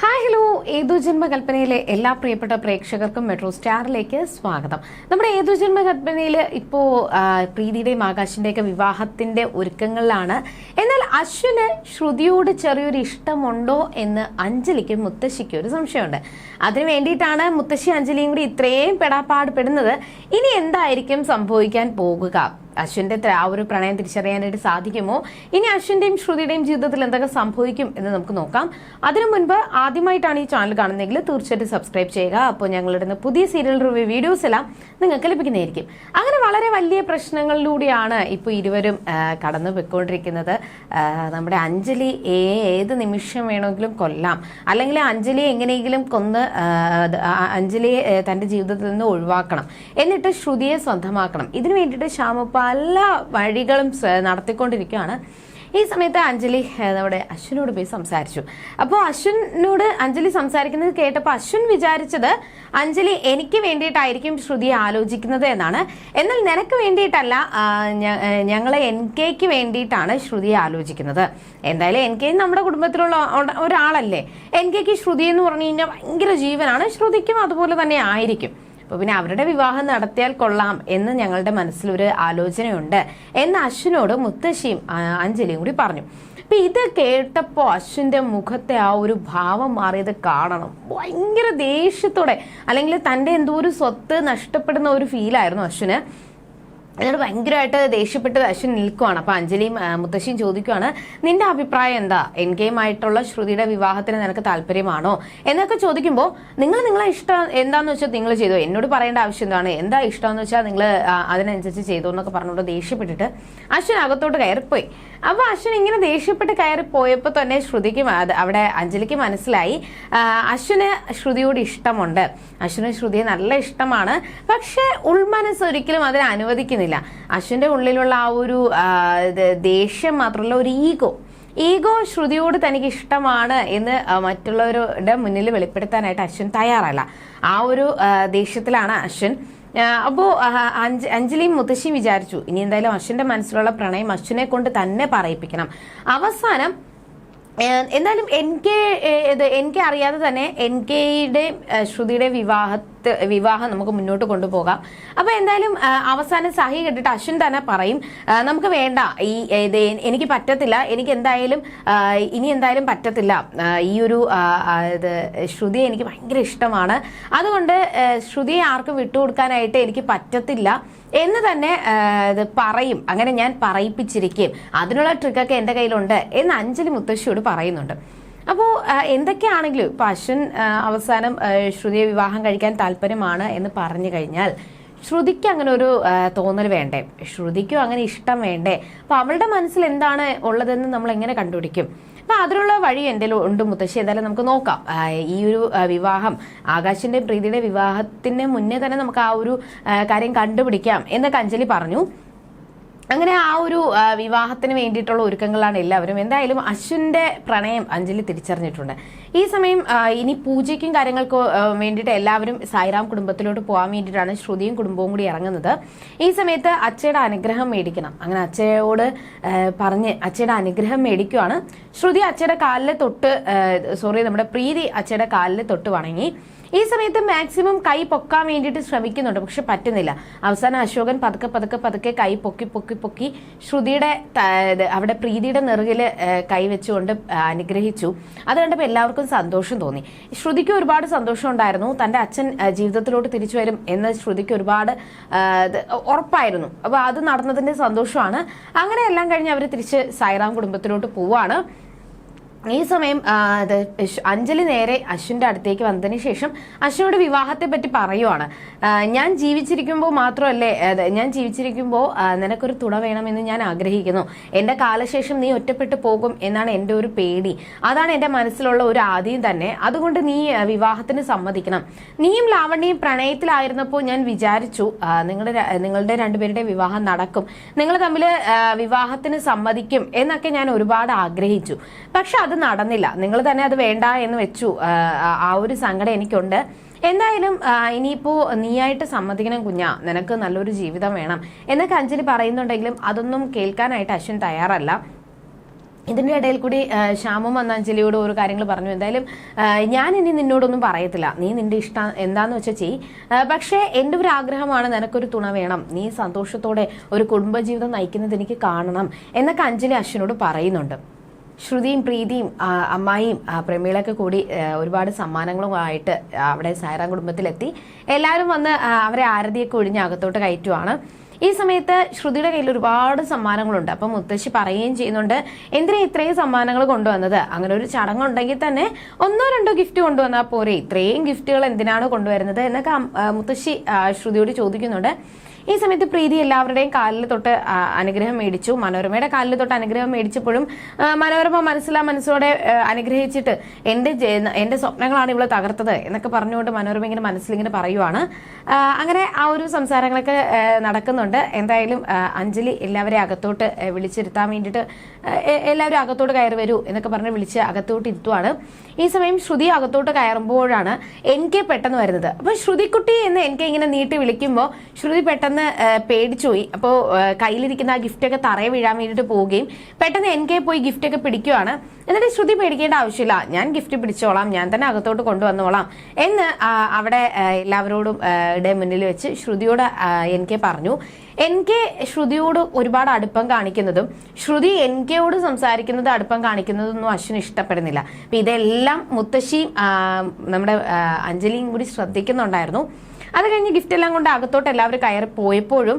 Hi hello ഏതു ജന്മകൽപ്പനയിലെ എല്ലാ പ്രിയപ്പെട്ട പ്രേക്ഷകർക്കും മെട്രോ സ്റ്റാറിലേക്ക് സ്വാഗതം. നമ്മുടെ ഏതു ജന്മകൽപ്പനയിൽ ഇപ്പോൾ പ്രീതിയുടെയും ആകാശിന്റെയൊക്കെ വിവാഹത്തിന്റെ ഒരുക്കങ്ങളിലാണ്. എന്നാൽ അശ്വിന് ശ്രുതിയോട് ചെറിയൊരു ഇഷ്ടമുണ്ടോ എന്ന് അഞ്ജലിക്ക് മുത്തശ്ശിക്ക് ഒരു സംശയമുണ്ട്. അതിനു വേണ്ടിയിട്ടാണ് മുത്തശ്ശി അഞ്ജലിയും കൂടി ഇത്രയും പെടാപ്പാട് പെടുന്നത് ഇനി എന്തായിരിക്കും സംഭവിക്കാൻ പോകുക? അശ്വിന്റെ ആ ഒരു പ്രണയം തിരിച്ചറിയാനായിട്ട് സാധിക്കുമോ? ഇനി അശ്വിന്റെയും ശ്രുതിയുടെയും ജീവിതത്തിൽ എന്തൊക്കെ സംഭവിക്കും എന്ന് നമുക്ക് നോക്കാം. അതിനു മുൻപ് ആദ്യമായിട്ടാണ് ഈ ചാനൽ കാണുന്നതെങ്കിൽ തീർച്ചയായിട്ടും സബ്സ്ക്രൈബ് ചെയ്യുക. അപ്പോൾ ഞങ്ങളുടെ പുതിയ സീരിയൽ റിവ്യൂ വീഡിയോസ് എല്ലാം നിങ്ങൾക്ക് ലഭിക്കുന്നതായിരിക്കും. അങ്ങനെ വളരെ വലിയ പ്രശ്നങ്ങളിലൂടെയാണ് ഇപ്പോൾ ഇരുവരും കടന്നു പോയിക്കൊണ്ടിരിക്കുന്നത് നമ്മുടെ അഞ്ജലി ഏത് നിമിഷം വേണമെങ്കിലും കൊല്ലാം. അല്ലെങ്കിൽ അഞ്ജലി എങ്ങനെയെങ്കിലും കൊന്ന് അഞ്ജലിയെ തന്റെ ജീവിതത്തിൽ നിന്ന് ഒഴിവാക്കണം. എന്നിട്ട് ശ്രുതിയെ സ്വന്തമാക്കണം. ഇതിനു വേണ്ടിയിട്ട് ശ്യാമ പല വഴികളും നടത്തിക്കൊണ്ടിരിക്കുകയാണ്. ഈ സമയത്ത് അഞ്ജലി നമ്മുടെ അശ്വിനോട് പോയി സംസാരിച്ചു. അപ്പോൾ അശ്വിനോട് അഞ്ജലി സംസാരിക്കുന്നത് കേട്ടപ്പോൾ അശ്വിൻ വിചാരിച്ചത് അഞ്ജലി എനിക്ക് വേണ്ടിയിട്ടായിരിക്കും ശ്രുതി ആലോചിക്കുന്നത് എന്നാണ്. എന്നാൽ നിനക്ക് വേണ്ടിയിട്ടല്ല ഞങ്ങൾ എൻ കെക്ക് വേണ്ടിയിട്ടാണ് ശ്രുതി ആലോചിക്കുന്നത്. എന്തായാലും എൻ കെ നമ്മുടെ കുടുംബത്തിലുള്ള ഒരാളല്ലേ. എൻ കെക്ക് ശ്രുതി എന്ന് പറഞ്ഞു കഴിഞ്ഞാൽ ഭയങ്കര ജീവനാണ്. ശ്രുതിക്കും അതുപോലെ തന്നെ ആയിരിക്കും. അപ്പൊ പിന്നെ അവരുടെ വിവാഹം നടത്തിയാൽ കൊള്ളാം എന്ന് ഞങ്ങളുടെ മനസ്സിലൊരു ആലോചനയുണ്ട് എന്ന് അശ്വിനോട് മുത്തശ്ശിയും അഞ്ജലിയും കൂടി പറഞ്ഞു. അപ്പൊ ഇത് കേട്ടപ്പോ അശ്വിന്റെ മുഖത്തെ ആ ഒരു ഭാവം മാറിയത് കാണണം. ഭയങ്കര ദേഷ്യത്തോടെ അല്ലെങ്കിൽ തന്റെ എന്തോ ഒരു സ്വത്ത് നഷ്ടപ്പെടുന്ന ഒരു ഫീലായിരുന്നു അശ്വിന്. എന്നിട്ട് ഭയങ്കരമായിട്ട് ദേഷ്യപ്പെട്ട് അശ്വിൻ നിൽക്കുവാണ്. അപ്പൊ അഞ്ജലിയും മുത്തശ്ശിയും ചോദിക്കുവാണ് നിന്റെ അഭിപ്രായം എന്താ? എൻ കെയുമായിട്ടുള്ള ശ്രുതിയുടെ വിവാഹത്തിന് നിനക്ക് താല്പര്യമാണോ? എന്നൊക്കെ ചോദിക്കുമ്പോൾ നിങ്ങൾ നിങ്ങളെ ഇഷ്ടം എന്താന്ന് വെച്ചാൽ നിങ്ങൾ ചെയ്തോ? എന്നോട് പറയേണ്ട ആവശ്യം എന്താണ്? എന്താ ഇഷ്ടം എന്ന് വെച്ചാൽ നിങ്ങൾ അതിനനുസരിച്ച് ചെയ്തോ? എന്നൊക്കെ പറഞ്ഞുകൊണ്ട് ദേഷ്യപ്പെട്ടിട്ട് അശ്വിൻ അകത്തോട്ട് കയറിപ്പോയി. അപ്പൊ അശ്വിൻ ഇങ്ങനെ ദേഷ്യപ്പെട്ട് കയറി പോയപ്പോൾ തന്നെ ശ്രുതിക്ക് അവിടെ അഞ്ജലിക്ക് മനസ്സിലായി. അശ്വിന് ശ്രുതിയോട് ഇഷ്ടമുണ്ട്. അശ്വിന് ശ്രുതിയെ നല്ല ഇഷ്ടമാണ്. പക്ഷെ ഉൾമനസ് ഒരിക്കലും അതിനെ അനുവദിക്കുന്നില്ല. അശ്വിന്റെ ഉള്ളിലുള്ള ആ ഒരു ദേഷ്യം മാത്രമല്ല ഒരു ഈഗോ. ഈഗോ ശ്രുതിയോട് തനിക്ക് ഇഷ്ടമാണ് എന്ന് മറ്റുള്ളവരുടെ മുന്നിൽ വെളിപ്പെടുത്താനായിട്ട് അശ്വിൻ തയ്യാറല്ല. ആ ഒരു ദേഷ്യത്തിലാണ് അശ്വിൻ. ആ, അപ്പോ ആ, അഞ്ജ- അഞ്ജലിയും മുത്തശ്ശിയും വിചാരിച്ചു ഇനി എന്തായാലും അശ്വിന്റെ മനസ്സിലുള്ള പ്രണയം അശ്വിനെ കൊണ്ട് തന്നെ പറയിപ്പിക്കണം. അവസാനം എന്തായാലും എൻ കെ എൻ കെ അറിയാതെ തന്നെ എൻ കെയുടെ ശ്രുതിയുടെ വിവാഹത്ത് വിവാഹം നമുക്ക് മുന്നോട്ട് കൊണ്ടുപോകാം. അപ്പൊ എന്തായാലും അവസാനം സഹി കേട്ടിട്ട് അശ്വിൻ തന്നെ പറയും നമുക്ക് വേണ്ട. ഈ എനിക്ക് പറ്റത്തില്ല. എനിക്ക് എന്തായാലും ഇനി എന്തായാലും പറ്റത്തില്ല. ഈ ഒരു ഇത് ശ്രുതിയെ എനിക്ക് ഭയങ്കര ഇഷ്ടമാണ്. അതുകൊണ്ട് ശ്രുതിയെ ആർക്കും വിട്ടുകൊടുക്കാനായിട്ട് എനിക്ക് പറ്റത്തില്ല. എന്ന് തന്നെ ഇത് പറയും. അങ്ങനെ ഞാൻ പറയിപ്പിച്ചിരിക്കും. അതിനുള്ള ട്രിക്കൊക്കെ എന്റെ കയ്യിലുണ്ട് എന്ന് അഞ്ജലി മുത്തശ്ശിയോട് പറയുന്നുണ്ട്. അപ്പോൾ എന്തൊക്കെയാണെങ്കിലും ഇപ്പൊ അശ്വൻ അവസാനം ശ്രുതിയെ വിവാഹം കഴിക്കാൻ താല്പര്യമാണ് എന്ന് പറഞ്ഞു കഴിഞ്ഞാൽ ശ്രുതിക്ക് അങ്ങനെ ഒരു തോന്നൽ വേണ്ടേ? ശ്രുതിക്കും അങ്ങനെ ഇഷ്ടം വേണ്ടേ? അപ്പൊ അവളുടെ മനസ്സിൽ എന്താണ് ഉള്ളതെന്ന് നമ്മൾ എങ്ങനെ കണ്ടുപിടിക്കും? അപ്പൊ അതിനുള്ള വഴി എന്തെങ്കിലും ഉണ്ട് മുത്തശ്ശി? എന്തായാലും നമുക്ക് നോക്കാം. ഈ ഒരു വിവാഹം ആകാശിന്റെ പ്രീതിയുടെ വിവാഹത്തിന് മുന്നേ തന്നെ നമുക്ക് ആ ഒരു കാര്യം കണ്ടുപിടിക്കാം എന്നൊക്കെ അഞ്ജലി പറഞ്ഞു. അങ്ങനെ ആ ഒരു വിവാഹത്തിന് വേണ്ടിയിട്ടുള്ള ഒരുക്കങ്ങളാണ് എല്ലാവരും. എന്തായാലും അശ്വിന്റെ പ്രണയം അഞ്ജലി തിരിച്ചറിഞ്ഞിട്ടുണ്ട്. ഈ സമയം ഇനി പൂജയ്ക്കും കാര്യങ്ങൾക്കും വേണ്ടിയിട്ട് എല്ലാവരും സായിറാം കുടുംബത്തിലോട്ട് പോകാൻ വേണ്ടിയിട്ടാണ് ശ്രുതിയും കുടുംബവും കൂടി ഇറങ്ങുന്നത്. ഈ സമയത്ത് അച്ഛയുടെ അനുഗ്രഹം മേടിക്കണം. അങ്ങനെ അച്ഛയോട് പറഞ്ഞ് അച്ഛയുടെ അനുഗ്രഹം മേടിക്കുവാണ്. ശ്രുതി അച്ഛയുടെ കാലിലെ തൊട്ട് സോറി നമ്മുടെ പ്രീതി അച്ഛയുടെ കാലിലെ തൊട്ട് വണങ്ങി. ഈ സമയത്ത് മാക്സിമം കൈ പൊക്കാൻ വേണ്ടിയിട്ട് ശ്രമിക്കുന്നുണ്ട് പക്ഷെ പറ്റുന്നില്ല. അവസാനം അശോകൻ പതുക്കെ പതുക്കെ പതുക്കെ കൈ പൊക്കി പൊക്കി പൊക്കി ശ്രുതിയുടെ അവിടെ പ്രീതിയുടെ നെറുകിൽ കൈ വെച്ചുകൊണ്ട് ആ, അനുഗ്രഹിച്ചു. അത് കണ്ടപ്പോൾ എല്ലാവർക്കും സന്തോഷം തോന്നി. ശ്രുതിക്ക് ഒരുപാട് സന്തോഷം ഉണ്ടായിരുന്നു. തന്റെ അച്ഛൻ ജീവിതത്തിലോട്ട് തിരിച്ചു വരും എന്ന് ശ്രുതിക്ക് ഒരുപാട് ഉറപ്പായിരുന്നു. അപ്പോൾ അത് നടന്നതിന്റെ സന്തോഷമാണ്. അങ്ങനെ എല്ലാം കഴിഞ്ഞ് അവർ തിരിച്ച് സായിറാം കുടുംബത്തിലോട്ട് പോവാണ്. ഈ സമയം അഞ്ജലി നേരെ അശ്വിന്റെ അടുത്തേക്ക് വന്നതിന് ശേഷം അശ്വിനോട് വിവാഹത്തെ പറ്റി പറയുവാണ്. ഞാൻ ജീവിച്ചിരിക്കുമ്പോൾ മാത്രമല്ലേ ഞാൻ ജീവിച്ചിരിക്കുമ്പോൾ നിനക്കൊരു തുണ വേണമെന്ന് ഞാൻ ആഗ്രഹിക്കുന്നു. എന്റെ കാലശേഷം നീ ഒറ്റപ്പെട്ടു പോകും എന്നാണ് എന്റെ ഒരു പേടി. അതാണ് എന്റെ മനസ്സിലുള്ള ഒരു ആദ്യം തന്നെ. അതുകൊണ്ട് നീ വിവാഹത്തിന് സമ്മതിക്കണം. നീയും ലാവണ്യയും പ്രണയത്തിലായിരുന്നപ്പോൾ ഞാൻ വിചാരിച്ചു നിങ്ങളുടെ നിങ്ങളുടെ രണ്ടുപേരുടെ വിവാഹം നടക്കും. നിങ്ങൾ തമ്മിൽ വിവാഹത്തിന് സമ്മതിക്കും എന്നൊക്കെ ഞാൻ ഒരുപാട് ആഗ്രഹിച്ചു. പക്ഷെ അത് നടന്നില്ല. നിങ്ങൾ തന്നെ അത് വേണ്ട എന്ന് വെച്ചു. ആ, ഒരു സങ്കടം എനിക്കുണ്ട്. എന്തായാലും ഇനിയിപ്പോ നീയായിട്ട് സമ്മതിക്കണം കുഞ്ഞാ. നിനക്ക് നല്ലൊരു ജീവിതം വേണം. എന്നൊക്കെ അഞ്ജലി പറയുന്നുണ്ടെങ്കിലും അതൊന്നും കേൾക്കാനായിട്ട് അശ്വിൻ തയ്യാറല്ല. ഇതിന്റെ ഇടയിൽ കൂടി ശ്യാമും വന്ന അഞ്ജലിയോട് ഓരോ കാര്യങ്ങൾ പറഞ്ഞു. എന്തായാലും ഞാൻ ഇനി നിന്നോടൊന്നും പറയത്തില്ല. നീ നിന്റെ ഇഷ്ടം എന്താന്ന് വെച്ചാൽ ചെയ്. പക്ഷേ എന്റെ ഒരു ആഗ്രഹമാണ് നിനക്കൊരു തുണ വേണം. നീ സന്തോഷത്തോടെ ഒരു കുടുംബജീവിതം നയിക്കുന്നത് എനിക്ക് കാണണം എന്നൊക്കെ അഞ്ജലി അശ്വിനോട് പറയുന്നുണ്ട്. ശ്രുതിയും പ്രീതിയും അമ്മായിയും പ്രമീളൊക്കെ കൂടി ഒരുപാട് സമ്മാനങ്ങളുമായിട്ട് അവിടെ സായറ കുടുംബത്തിലെത്തി. എല്ലാവരും വന്ന് അവരെ ആരതിയൊക്കെ ഒഴിഞ്ഞ് അകത്തോട്ട് കയറ്റുവാണ്. ഈ സമയത്ത് ശ്രുതിയുടെ കയ്യിൽ ഒരുപാട് സമ്മാനങ്ങളുണ്ട്. അപ്പം മുത്തശ്ശി പറയുകയും ചെയ്യുന്നുണ്ട് എന്തിനാ ഇത്രയും സമ്മാനങ്ങൾ കൊണ്ടുവന്നത്? അങ്ങനെ ഒരു ചടങ്ങുണ്ടെങ്കിൽ തന്നെ ഒന്നോ രണ്ടോ ഗിഫ്റ്റ് കൊണ്ടുവന്നാൽ പോരെ? ഇത്രയും ഗിഫ്റ്റുകൾ എന്തിനാണ് കൊണ്ടുവരുന്നത്? എന്നൊക്കെ മുത്തശ്ശി ശ്രുതിയോട് ചോദിക്കുന്നുണ്ട്. ഈ സമയത്ത് പ്രീതി എല്ലാവരുടെയും കാലിൽ തൊട്ട് അനുഗ്രഹം മേടിച്ചു. മനോരമയുടെ കാലിൽ തൊട്ട് അനുഗ്രഹം മേടിച്ചപ്പോഴും മനോരമ മനസ്സിലാ മനസ്സോടെ അനുഗ്രഹിച്ചിട്ട് എന്റെ എന്റെ സ്വപ്നങ്ങളാണ് ഇവളെ തകർത്തത് എന്നൊക്കെ പറഞ്ഞുകൊണ്ട് മനോരമ ഇങ്ങനെ മനസ്സിലിങ്ങനെ പറയുവാണ്. അങ്ങനെ ആ ഒരു സംസാരങ്ങളൊക്കെ നടക്കുന്നുണ്ട്. എന്തായാലും അഞ്ജലി എല്ലാവരെയും അകത്തോട്ട് വിളിച്ചിരുത്താൻ വേണ്ടിയിട്ട് എല്ലാവരും അകത്തോട്ട് കയറി വരൂ എന്നൊക്കെ പറഞ്ഞ് വിളിച്ച് അകത്തോട്ട് ഇരുത്തുവാണ്. ഈ സമയം ശ്രുതി അകത്തോട്ട് കയറുമ്പോഴാണ് എൻ കെ പെട്ടെന്ന് വരുന്നത്. അപ്പൊ ശ്രുതിക്കുട്ടി എന്ന് എൻ കെ ഇങ്ങനെ നീട്ടി വിളിക്കുമ്പോൾ ശ്രുതി പെട്ടെന്ന് ആ, പേടിച്ചുപോയി. അപ്പോൾ കയ്യിലിരിക്കുന്ന ആ ഗിഫ്റ്റ് ഒക്കെ തറയെ വീഴാൻ വേണ്ടിയിട്ട് പോവുകയും പെട്ടെന്ന് എൻകെ പോയി ഗിഫ്റ്റ് ഒക്കെ പിടിക്കുവാണ്. എന്നിട്ട് ശ്രുതി പേടിക്കേണ്ട ആവശ്യമില്ല. ഞാൻ ഗിഫ്റ്റ് പിടിച്ചോളാം. ഞാൻ തന്നെ അകത്തോട്ട് കൊണ്ടുവന്നോളാം എന്ന് അവിടെ എല്ലാവരോടും മുന്നിൽ വെച്ച് ശ്രുതിയോട് എൻ കെ പറഞ്ഞു. എൻ കെ ശ്രുതിയോട് ഒരുപാട് അടുപ്പം കാണിക്കുന്നതും ശ്രുതി എൻ കെയോട് സംസാരിക്കുന്നത് അടുപ്പം കാണിക്കുന്നതൊന്നും അശ്വിന് ഇഷ്ടപ്പെടുന്നില്ല. അപ്പൊ ഇതെല്ലാം മുത്തശ്ശിയും നമ്മുടെ അഞ്ജലിയും കൂടി ശ്രദ്ധിക്കുന്നുണ്ടായിരുന്നു. അത് കഴിഞ്ഞ് ഗിഫ്റ്റ് എല്ലാം കൊണ്ട് അകത്തോട്ട് എല്ലാവരും കയറി പോയപ്പോഴും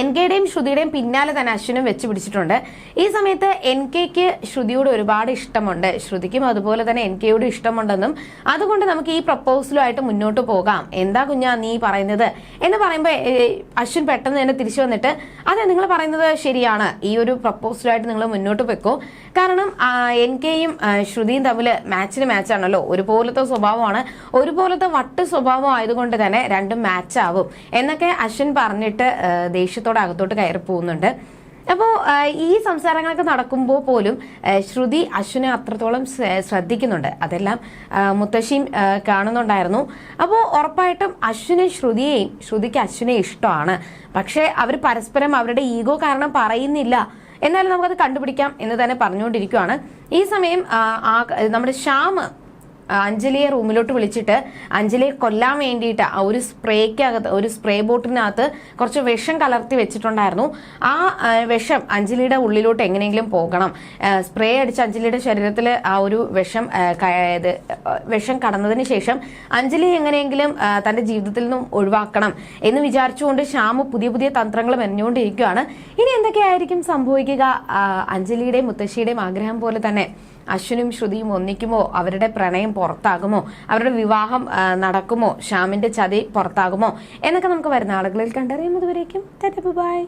എൻ കെയുടെയും ശ്രുതിയുടെയും പിന്നാലെ തന്നെ അശ്വിനും വെച്ച് പിടിച്ചിട്ടുണ്ട്. ഈ സമയത്ത് എൻ കെക്ക് ശ്രുതിയോട് ഒരുപാട് ഇഷ്ടമുണ്ട്. ശ്രുതിക്കും അതുപോലെ തന്നെ എൻ കെയോട് ഇഷ്ടമുണ്ടെന്നും അതുകൊണ്ട് നമുക്ക് ഈ പ്രപ്പോസലുമായിട്ട് മുന്നോട്ട് പോകാം. എന്താ കുഞ്ഞാ നീ പറയുന്നത്? എന്ന് പറയുമ്പോൾ അശ്വിൻ പെട്ടെന്ന് തന്നെ തിരിച്ചു വന്നിട്ട് അതെ നിങ്ങൾ പറയുന്നത് ശരിയാണ്. ഈ ഒരു പ്രപ്പോസലുമായിട്ട് നിങ്ങൾ മുന്നോട്ട് വെക്കൂ. കാരണം എൻ കെയും ശ്രുതിയും തമ്മിൽ മാച്ചിന് മാച്ചാണല്ലോ. ഒരുപോലത്തെ സ്വഭാവമാണ്. ഒരുപോലത്തെ വട്ട് സ്വഭാവം ആയതുകൊണ്ട് തന്നെ രണ്ടും മാച്ചാവും. എന്നൊക്കെ അശ്വിൻ പറഞ്ഞിട്ട് ആ, ദേഷ്യത്തോടെ അകത്തോട്ട് കയറി പോകുന്നുണ്ട്. അപ്പോൾ ഈ സംസാരങ്ങളൊക്കെ നടക്കുമ്പോൾ പോലും ശ്രുതി അശ്വിനെ അത്രത്തോളം ശ്രദ്ധിക്കുന്നുണ്ട്. അതെല്ലാം മുത്തശ്ശിയും കാണുന്നുണ്ടായിരുന്നു. അപ്പോൾ ഉറപ്പായിട്ടും അശ്വിനെ ശ്രുതിയെയും ശ്രുതിക്ക് അശ്വിനെ ഇഷ്ടമാണ്. പക്ഷേ അവർ പരസ്പരം അവരുടെ ഈഗോ കാരണം പറയുന്നില്ല. എന്നാലും നമുക്കത് കണ്ടുപിടിക്കാം എന്ന് തന്നെ പറഞ്ഞുകൊണ്ടിരിക്കുകയാണ് ഈ സമയം നമ്മുടെ ശ്യാം അഞ്ജലിയെ റൂമിലോട്ട് വിളിച്ചിട്ട് അഞ്ജലിയെ കൊല്ലാൻ വേണ്ടിയിട്ട് ഒരു സ്പ്രേക്കകത്ത് ഒരു സ്പ്രേ ബോട്ടിനകത്ത് കുറച്ച് വിഷം കലർത്തി വെച്ചിട്ടുണ്ടായിരുന്നു. ആ വിഷം അഞ്ജലിയുടെ ഉള്ളിലോട്ട് എങ്ങനെയെങ്കിലും പോകണം. സ്പ്രേ അടിച്ച് അഞ്ജലിയുടെ ശരീരത്തിൽ ആ ഒരു വിഷം വിഷം കടന്നതിന് ശേഷം അഞ്ജലി എങ്ങനെയെങ്കിലും തന്റെ ജീവിതത്തിൽ നിന്നും ഒഴിവാക്കണം എന്ന് വിചാരിച്ചുകൊണ്ട് ശ്യാമ് പുതിയ പുതിയ തന്ത്രങ്ങൾ മെനഞ്ഞുകൊണ്ടിരിക്കുകയാണ്. ഇനി എന്തൊക്കെയായിരിക്കും സംഭവിക്കുക? അഞ്ജലിയുടെയും മുത്തശ്ശിയുടെയും ആഗ്രഹം പോലെ തന്നെ. അശ്വിനും ശ്രുതിയും ഒന്നിക്കുമോ? അവരുടെ പ്രണയം പുറത്താകുമോ? അവരുടെ വിവാഹം നടക്കുമോ? ശ്യാമിന്റെ ചതി പുറത്താകുമോ? എന്നൊക്കെ നമുക്ക് വരുന്ന ആളുകളിൽ കണ്ടറിയാം അതുവരേക്കും ബൈ.